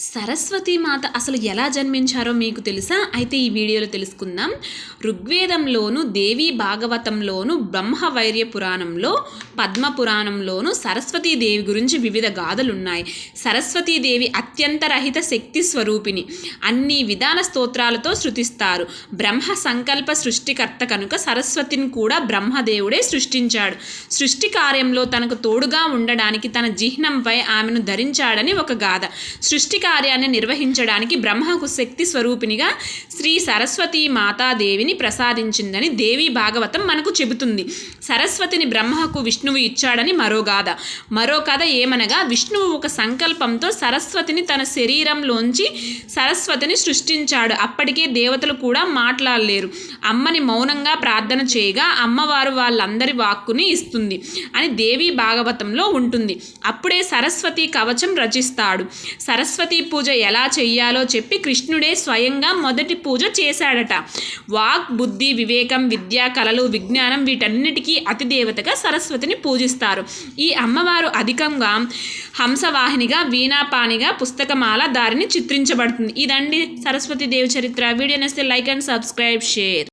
సరస్వతి మాత అసలు ఎలా జన్మించారో మీకు తెలుసా? అయితే ఈ వీడియోలో తెలుసుకుందాం. ఋగ్వేదంలోను దేవి భాగవతంలోను బ్రహ్మవైర్య పురాణంలో పద్మ పురాణంలోను సరస్వతీదేవి గురించి వివిధ గాథలు ఉన్నాయి సరస్వతీదేవి అత్యంత రహిత శక్తి స్వరూపిణి. అన్ని విధాన స్తోత్రాలతో శృతిస్తారు. బ్రహ్మ సంకల్ప సృష్టికర్త కనుక సరస్వతిని కూడా బ్రహ్మదేవుడే సృష్టించాడు. సృష్టి కార్యంలో తనకు తోడుగా ఉండడానికి తన చిహ్నంపై ఆమెను ధరించాడని ఒక గాథ. సృష్టి కార్యాన్ని నిర్వహించడానికి బ్రహ్మకు శక్తి స్వరూపినిగా శ్రీ సరస్వతీ మాతాదేవిని ప్రసాదించిందని దేవి భాగవతం మనకు చెబుతుంది. సరస్వతిని బ్రహ్మకు విష్ణువు ఇచ్చాడని మరో గాథ. మరో కథ ఏమనగా విష్ణువు ఒక సంకల్పంతో సరస్వతిని తన శరీరంలోంచి సరస్వతిని సృష్టించాడు. అప్పటికే దేవతలు కూడా మాట్లాడలేరు. అమ్మని మౌనంగా ప్రార్థన చేయగా అమ్మవారు వాళ్ళందరి వాక్కుని ఇస్తుంది అని దేవి భాగవతంలో ఉంటుంది. అప్పుడే సరస్వతి కవచం రచిస్తాడు. సరస్వతి పూజ ఎలా చెయ్యాలో చెప్పి కృష్ణుడే స్వయంగా మొదటి పూజ చేశాడట. వాక్ బుద్ధి వివేకం విద్య కళలు విజ్ఞానం వీటన్నిటికీ అతిదేవతగా సరస్వతిని పూజిస్తారు. ఈ అమ్మవారు అధికంగా హంసవాహినిగా వీణాపానిగా పుస్తకమాల దారిని చిత్రించబడుతుంది. ఇదండి సరస్వతి దేవి చరిత్ర. వీడియో నస్తే లైక్ అండ్ సబ్స్క్రైబ్ షేర్.